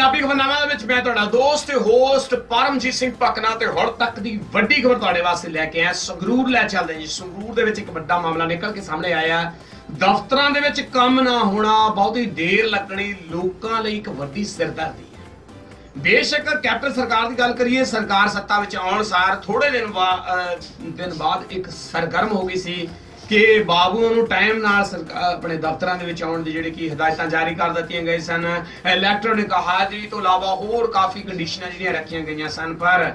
ਪੰਜਾਬੀ ਖਬਰਨਾਮਾ ਦੇ ਵਿੱਚ ਮੈਂ ਤੁਹਾਡਾ ਦੋਸਤ ਤੇ ਹੋਸਟ ਪਰਮਜੀਤ ਸਿੰਘ ਪਕਨਾ ਤੇ ਹੁਣ ਤੱਕ ਦੀ ਵੱਡੀ ਖਬਰ ਤੁਹਾਡੇ ਵਾਸਤੇ ਲੈ ਕੇ ਆਇਆ। ਸੰਗਰੂਰ ਲੈ ਚੱਲਦੇ ਜੀ। ਸੰਗਰੂਰ ਦੇ ਵਿੱਚ ਇੱਕ ਵੱਡਾ ਮਾਮਲਾ ਨਿਕਲ ਕੇ ਸਾਹਮਣੇ ਆਇਆ। ਦਫ਼ਤਰਾਂ ਦੇ ਵਿੱਚ ਕੰਮ ਨਾ ਹੋਣਾ, ਬਹੁਤੀ ਦੇਰ ਲੱਗਣੀ ਲੋਕਾਂ ਲਈ ਇੱਕ ਵੱਡੀ ਸਿਰਦਰਦੀ ਹੈ। ਬੇਸ਼ੱਕ ਕੈਪਟਨ ਸਰਕਾਰ ਦੀ ਗੱਲ ਕਰੀਏ, ਸਰਕਾਰ ਸੱਤਾ ਵਿੱਚ ਆਉਣ ਸਾਰ ਥੋੜੇ ਦਿਨ ਬਾਅਦ ਬਾਅਦ ਇੱਕ ਸਰਗਰਮ ਹੋ ਗਈ ਸੀ। ਕਿ ਬਾਬੂਆਂ ਨੂੰ ਟਾਈਮ ਨਾਲ ਸਰਕਾ- ਆਪਣੇ ਦਫ਼ਤਰਾਂ ਦੇ ਵਿੱਚ ਆਉਣ ਦੀ ਜਿਹੜੀ ਕਿ ਹਦਾਇਤਾਂ ਜਾਰੀ ਕਰ ਦਿੱਤੀਆਂ ਗਈਆਂ ਸਨ। ਇਲੈਕਟ੍ਰੋਨਿਕ ਹਾਜ਼ਰੀ ਤੋਂ ਇਲਾਵਾ ਹੋਰ ਕਾਫੀ ਕੰਡੀਸ਼ਨਾਂ ਜਿਹੜੀਆਂ ਰੱਖੀਆਂ ਗਈਆਂ ਸਨ, ਪਰ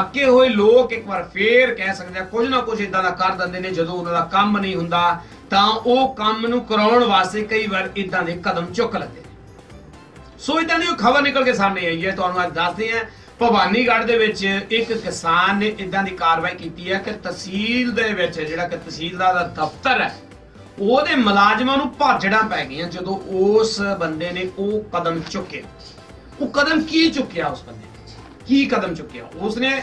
ਅੱਕੇ ਹੋਏ ਲੋਕ ਇੱਕ ਵਾਰ ਫੇਰ ਕਹਿ ਸਕਦੇ ਆ, ਕੁਝ ਨਾ ਕੁਝ ਇਦਾਂ ਦਾ ਕਰ ਦਿੰਦੇ ਨੇ, ਜਦੋਂ ਉਹਨਾਂ ਦਾ ਕੰਮ ਨਹੀਂ ਹੁੰਦਾ, ਤਾਂ ਉਹ ਕੰਮ ਨੂੰ ਕਰਾਉਣ ਵਾਸਤੇ ਕਈ ਵਾਰ ਇਦਾਂ ਦੇ ਕਦਮ ਚੁੱਕ ਲੈਂਦੇ ਨੇ। ਸੋ ਇਦਾਂ ਦੀ ਖਬਰ ਨਿਕਲ ਕੇ ਸਾਹਮਣੇ ਆਈ ਹੈ, ਤੁਹਾਨੂੰ ਅੱਜ ਦੱਸਦੇ ਹਾਂ। ਭਵਾਨੀਗੜ੍ਹ ਦੇ ਵਿੱਚ ਇੱਕ ਕਿਸਾਨ ਨੇ ਇਦਾਂ ਦੀ ਕਾਰਵਾਈ ਕੀਤੀ ਹੈ ਕਿ ਤਹਿਸੀਲ ਦੇ ਵਿੱਚ, ਜਿਹੜਾ ਕਿ ਤਹਿਸੀਲਦਾਰ ਦਾ ਦਫ਼ਤਰ ਹੈ, ਉਹਦੇ ਮੁਲਾਜ਼ਮਾਂ ਨੂੰ ਭਾਜੜਾਂ ਪੈ ਗਈਆਂ ਜਦੋਂ ਉਸ ਬੰਦੇ ਨੇ ਉਹ ਕਦਮ ਚੁੱਕਿਆ ਉਹ ਕਦਮ ਕੀ ਚੁੱਕਿਆ ਉਸ ਬੰਦੇ ਨੇ? ਕੀ ਕਦਮ ਚੁੱਕਿਆ? ਉਸਨੇ,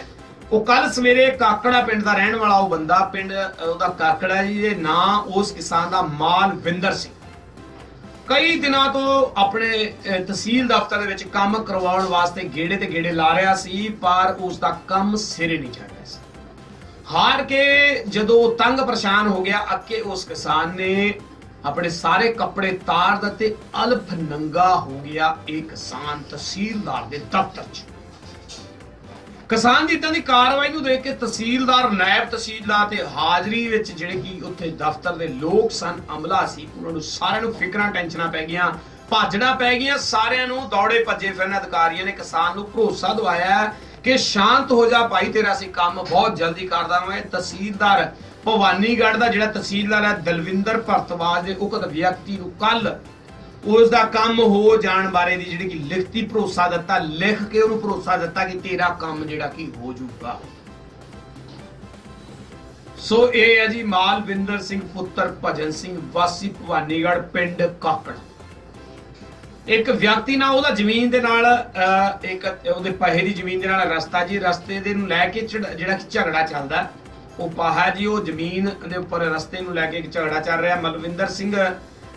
ਉਹ ਕੱਲ ਸਵੇਰੇ ਕਾਕੜਾ ਪਿੰਡ ਦਾ ਰਹਿਣ ਵਾਲਾ ਉਹ ਬੰਦਾ, ਪਿੰਡ ਉਹਦਾ ਕਾਕੜਾ ਜੀ ਦੇ ਨਾਂ ਉਸ ਕਿਸਾਨ ਦਾ ਮਾਲਵਿੰਦਰ ਸਿੰਘ। ਕਈ ਦਿਨਾਂ ਤੋਂ ਆਪਣੇ ਤਹਿਸੀਲ ਦਫ਼ਤਰ ਦੇ ਵਿੱਚ ਕੰਮ ਕਰਵਾਉਣ ਵਾਸਤੇ ਗੇੜੇ ਤੇ ਗੇੜੇ ਲਾ ਰਿਹਾ ਸੀ, ਪਰ ਉਸ ਦਾ ਕੰਮ ਸਿਰੇ ਨਹੀਂ ਚੜ ਰਿਹਾ ਸੀ। ਹਾਰ ਕੇ ਜਦੋਂ ਉਹ ਤੰਗ ਪਰੇਸ਼ਾਨ ਹੋ ਗਿਆ, ਅੱਕੇ ਉਸ ਕਿਸਾਨ ਨੇ ਆਪਣੇ ਸਾਰੇ ਕੱਪੜੇ ਤਾਰ ਦਿੱਤੇ, ਅਲਫ ਨੰਗਾ ਹੋ ਗਿਆ ਇਹ ਕਿਸਾਨ ਤਹਿਸੀਲਦਾਰ ਦੇ ਦਫ਼ਤਰ 'ਚ। ਕਿਸਾਨ ਦੀ ਦੀ ਕਾਰਵਾਈ ਨੂੰ ਦੇਖ ਕੇ ਤਹਿਸੀਲਦਾਰ, ਨਾਇਬ ਤਹਿਸੀਲਦਾਰ ਤੇ ਹਾਜ਼ਰੀ ਵਿੱਚ ਜਿਹੜੇ ਕਿ ਉੱਥੇ ਦਫ਼ਤਰ ਦੇ ਲੋਕ ਸਨ, ਅਮਲਾ ਸੀ। ਉਹਨਾਂ ਨੂੰ ਸਾਰਿਆਂ ਨੂੰ ਫਿਕਰਾਂ, ਟੈਨਸ਼ਨਾਂ ਪੈ ਗਈਆਂ ਭਾਜਣਾ ਪੈ ਗਈਆਂ। ਸਾਰਿਆਂ ਨੂੰ ਦੌੜੇ ਭੱਜੇ ਫਿਰਨ ਅਧਿਕਾਰੀਆਂ ਨੇ ਕਿਸਾਨ ਨੂੰ ਭਰੋਸਾ ਦਵਾਇਆ ਕਿ ਸ਼ਾਂਤ ਹੋ ਜਾ ਭਾਈ, ਤੇਰਾ ਅਸੀਂ ਕੰਮ ਬਹੁਤ ਜਲਦੀ ਕਰ ਦਾਂਗੇ। ਤਹਿਸੀਲਦਾਰ ਭਵਾਨੀਗੜ੍ਹ ਦਾ ਜਿਹੜਾ ਤਹਿਸੀਲਦਾਰ ਹੈ, ਦਲਵਿੰਦਰ ਭਰਤਵਾਜ ਦੇ ਉਕਤ ਵਿਅਕਤੀ ਨੂੰ ਕੱਲ ਉਸ ਦਾ ਕੰਮ ਹੋ ਜਾਣ ਬਾਰੇ ਦੀ ਜਿਹੜੀ ਕਿ ਲਿਖਤੀ ਭਰੋਸਾ ਦਿੱਤਾ ਲਿਖ ਕੇ ਉਹਨੂੰ ਭਰੋਸਾ ਦਿੱਤਾ ਕਿ ਤੇਰਾ ਕੰਮ ਜਿਹੜਾ ਕਿ ਹੋ ਜਾਊਗਾ। ਸੋ ਇਹ ਹੈ ਜੀ ਮਾਲਵਿੰਦਰ ਸਿੰਘ ਪੁੱਤਰ ਭਜਨ ਸਿੰਘ ਵਾਸੀ ਭਵਾਨੀਗੜ੍ਹ ਪਿੰਡ ਕਾਕੜ। ਇੱਕ ਵਿਅਕਤੀ ਨਾਲ ਉਹਦਾ ਜ਼ਮੀਨ ਦੇ ਨਾਲ ਅਹ, ਇੱਕ ਉਹਦੇ ਪਾਹੇ ਦੀ ਜ਼ਮੀਨ ਦੇ ਨਾਲ ਰਸਤਾ ਜੀ ਰਸਤੇ ਦੇ ਨੂੰ ਲੈ ਕੇ ਝੜ- ਜਿਹੜਾ ਕਿ ਝਗੜਾ ਚੱਲਦਾ ਉਹ ਪਾਹਾ ਜੀ ਉਹ ਜ਼ਮੀਨ ਦੇ ਉੱਪਰ ਰਸਤੇ ਨੂੰ ਲੈ ਕੇ ਇੱਕ ਝਗੜਾ ਚੱਲ ਰਿਹਾ। ਮਲਵਿੰਦਰ ਸਿੰਘ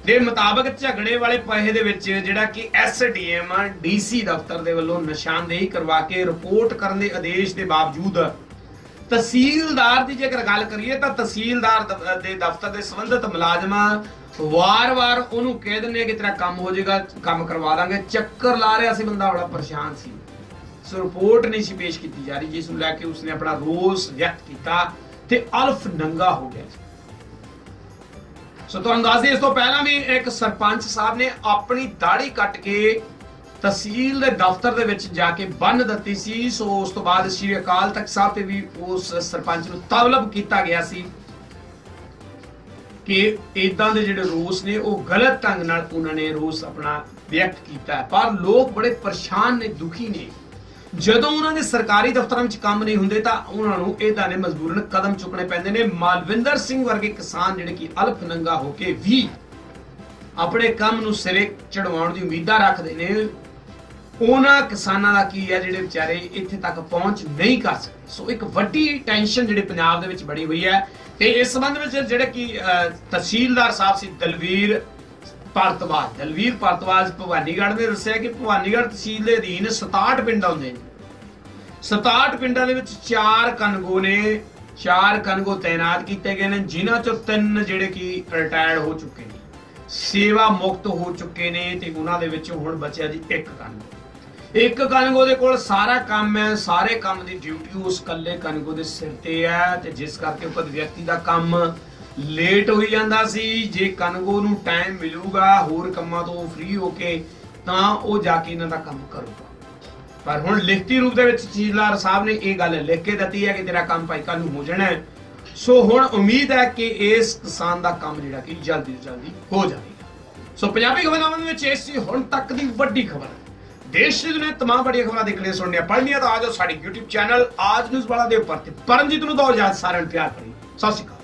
ਦੇ ਮੁਤਾਬਕ ਝਗੜੇ ਵਾਲੇ ਪੈਸੇ ਦੇ ਵਿੱਚ ਜਿਹੜਾ ਕਿ ਐਸਡੀਐਮ ਡੀਸੀ ਦਫ਼ਤਰ ਦੇ ਵੱਲੋਂ ਨਿਸ਼ਾਨਦੇਹੀ ਕਰਵਾ ਕੇ ਰਿਪੋਰਟ ਕਰਨ ਦੇ ਆਦੇਸ਼ ਦੇ ਬਾਵਜੂਦ ਤਹਿਸੀਲਦਾਰ ਦੀ ਜੇਕਰ ਗੱਲ ਕਰੀਏ ਤਾਂ ਤਹਿਸੀਲਦਾਰ ਦੇ ਦਫ਼ਤਰ ਦੇ ਸੰਬੰਧਿਤ ਮੁਲਾਜ਼ਮਾਂ ਵਾਰ-ਵਾਰ ਉਹਨੂੰ ਕਹਿ ਦਿੰਦੇ ਕਿ ਤੇਰਾ ਕੰਮ ਹੋ ਜਾਏਗਾ, ਕੰਮ ਕਰਵਾ ਦਾਂਗੇ। ਚੱਕਰ ਲਾ ਰਿਹਾ ਸੀ ਬੰਦਾ, ਬੜਾ ਪਰੇਸ਼ਾਨ ਸੀ। ਸੋ ਰਿਪੋਰਟ ਨਹੀਂ ਸੀ ਪੇਸ਼ ਕੀਤੀ ਜਾ ਰਹੀ, ਜਿਸ ਨੂੰ ਲੈ ਕੇ ਉਸਨੇ ਆਪਣਾ ਰੋਸ ਵਿਅਕਤ ਕੀਤਾ ਤੇ ਅਲਫ ਨੰਗਾ ਹੋ ਗਿਆ ਸੋ ਤੁਹਾਨੂੰ ਦੱਸ ਦਈਏ, ਇਸ ਤੋਂ ਪਹਿਲਾਂ ਵੀ ਇੱਕ ਸਰਪੰਚ ਸਾਹਿਬ ਨੇ ਆਪਣੀ ਦਾੜੀ ਕੱਟ ਕੇ ਤਹਿਸੀਲ ਦੇ ਦਫ਼ਤਰ ਦੇ ਵਿੱਚ ਜਾ ਕੇ ਬੰਨ ਦਿੱਤੀ ਸੀ। ਸੋ ਉਸ ਤੋਂ ਬਾਅਦ ਸ੍ਰੀ ਅਕਾਲ ਤਖਤ ਸਾਹਿਬ ਤੇ ਵੀ ਉਸ ਸਰਪੰਚ ਨੂੰ ਤਲਬ ਕੀਤਾ ਗਿਆ ਸੀ ਕਿ ਇਦਾਂ ਦੇ ਜਿਹੜੇ ਰੋਸ ਨੇ, ਉਹ ਗਲਤ ਢੰਗ ਨਾਲ ਉਹਨਾਂ ਨੇ ਰੋਸ ਆਪਣਾ ਵਿਅਕਤ ਕੀਤਾ ਪਰ ਲੋਕ ਬੜੇ ਪਰੇਸ਼ਾਨ ਨੇ, ਦੁਖੀ ਨੇ। ਜਦੋਂ ਉਹਨਾਂ ਦੇ ਸਰਕਾਰੀ ਦਫ਼ਤਰਾਂ ਵਿੱਚ ਕੰਮ ਨਹੀਂ ਹੁੰਦੇ ਤਾਂ ਉਹਨਾਂ ਨੂੰ ਇਦਾਂ ਦੇ ਮਜਬੂਰਨ ਕਦਮ ਚੁੱਕਣੇ ਪੈਂਦੇ ਨੇ। ਮਾਲਵਿੰਦਰ ਸਿੰਘ ਵਰਗੇ ਕਿਸਾਨ ਜਿਹੜੇ ਕਿ ਅਲਫ ਨੰਗਾ ਹੋ ਕੇ ਵੀ ਆਪਣੇ ਕੰਮ ਨੂੰ ਸਿਰੇ ਚੜਵਾਉਣ ਦੀ ਉਮੀਦਾਂ ਰੱਖਦੇ ਨੇ ਉਹਨਾਂ ਕਿਸਾਨਾਂ ਦਾ ਕੀ ਹੈ ਜਿਹੜੇ ਵਿਚਾਰੇ ਇੱਥੇ ਤੱਕ ਪਹੁੰਚ ਨਹੀਂ ਕਰ ਸਕਦੇ। ਸੋ ਇੱਕ ਵੱਡੀ ਟੈਨਸ਼ਨ ਜਿਹੜੀ ਪੰਜਾਬ ਦੇ ਵਿੱਚ ਬੜੀ ਹੋਈ ਹੈ ਤੇ ਇਸ ਸੰਬੰਧ ਵਿੱਚ ਜਿਹੜੇ ਕਿ ਅਹ, ਤਹਿਸੀਲਦਾਰ ਸਾਹਿਬ ਸੀ ਦਲਵੀਰ ਭਾਰਤਵਾਜ ਦਲਵੀਰ ਭਾਰਤਵਾਜ ਭਵਾਨੀਗੜ੍ਹ ਨੇ ਦੱਸਿਆ ਕਿ ਭਵਾਨੀਗੜ੍ਹ ਤਹਿਸੀਲ ਦੇ ਅਧੀਨ 67 ਪਿੰਡ ਆਉਂਦੇ ਨੇ। 67 ਪਿੰਡਾਂ ਦੇ ਵਿੱਚ ਚਾਰ ਕਨਗੋ ਨੇ, ਚਾਰ ਕਨਗੋ ਤਾਇਨਾਤ ਕੀਤੇ ਗਏ ਨੇ, ਜਿਨ੍ਹਾਂ ਚੋਂ ਤਿੰਨ ਜਿਹੜੇ ਕਿ ਰਿਟਾਇਰਡ ਹੋ ਚੁੱਕੇ ਨੇ। ਸੇਵਾ ਮੁਕਤ ਹੋ ਚੁੱਕੇ ਨੇ ਤੇ ਉਹਨਾਂ ਦੇ ਵਿੱਚ ਹੁਣ ਬਚਿਆ ਜੀ ਇੱਕ ਕਨਗੋ ਇੱਕ ਕਨਗੋ ਦੇ ਕੋਲ ਸਾਰਾ ਕੰਮ ਹੈ, ਸਾਰੇ ਕੰਮ ਦੀ ਡਿਊਟੀ ਉਸ ਕੱਲੇ ਕਨਗੋ ਦੇ ਸਿਰ ਤੇ ਹੈ ਤੇ ਜਿਸ ਕਰਕੇ ਉਹ ਵਿਅਕਤੀ ਦਾ ਕੰਮ ਲੇਟ ਹੋਈ ਜਾਂਦਾ ਸੀ, ਜੇ ਕਨਗੋ ਨੂੰ ਟਾਈਮ ਮਿਲੂਗਾ, ਹੋਰ ਕੰਮਾਂ ਤੋਂ ਫ੍ਰੀ ਹੋ ਕੇ, ਤਾਂ ਉਹ ਜਾ ਕੇ ਇਹਨਾਂ ਦਾ ਕੰਮ ਕਰੂਗਾ। ਪਰ ਹੁਣ ਲਿਖਤੀ ਰੂਪ ਦੇ ਵਿੱਚ ਤਹਿਸੀਲਦਾਰ ਸਾਹਿਬ ਨੇ ਇਹ ਗੱਲ ਲਿਖ ਕੇ ਦਿੱਤੀ ਹੈ ਕਿ ਤੇਰਾ ਕੰਮ ਭਾਈ ਕੱਲ ਨੂੰ ਹੋ ਜਾਣਾ ਹੈ। ਸੋ ਹੁਣ ਉਮੀਦ ਹੈ ਕਿ ਇਸ ਕਿਸਾਨ ਦਾ ਕੰਮ ਜਿਹੜਾ ਕਿ ਜਲਦੀ ਤੋਂ ਜਲਦੀ ਹੋ ਜਾਵੇਗਾ। ਸੋ ਪੰਜਾਬੀ ਖਬਰਾਂ ਦੇ ਵਿੱਚ ਇਹ ਸੀ ਹੁਣ ਤੱਕ ਦੀ ਵੱਡੀ ਖਬਰ ਦੇਸ਼ ਦੀ ਦੁਨੀਆ ਤਮਾਮ ਵੱਡੀਆਂ ਖਬਰਾਂ ਦੇਖਣੀਆਂ ਸੁਣਨੀਆਂ ਪੜ੍ਹਨੀਆਂ ਤਾਂ ਆ ਜਾਓ ਸਾਡੀ YouTube ਚੈਨਲ ਆਜ ਨਿਊਜ਼ ਵਾਲਾ ਦੇ ਉੱਪਰ ਤੇ। ਪਰਮਜੀਤ ਨੂੰ ਦੋ ਇਜਾਜ਼ਤ ਸਾਰਿਆਂ ਨੂੰ ਪਿਆਰ ਭਰੀ। ਸਤਿ ਸ਼੍ਰੀ ਅਕਾਲ।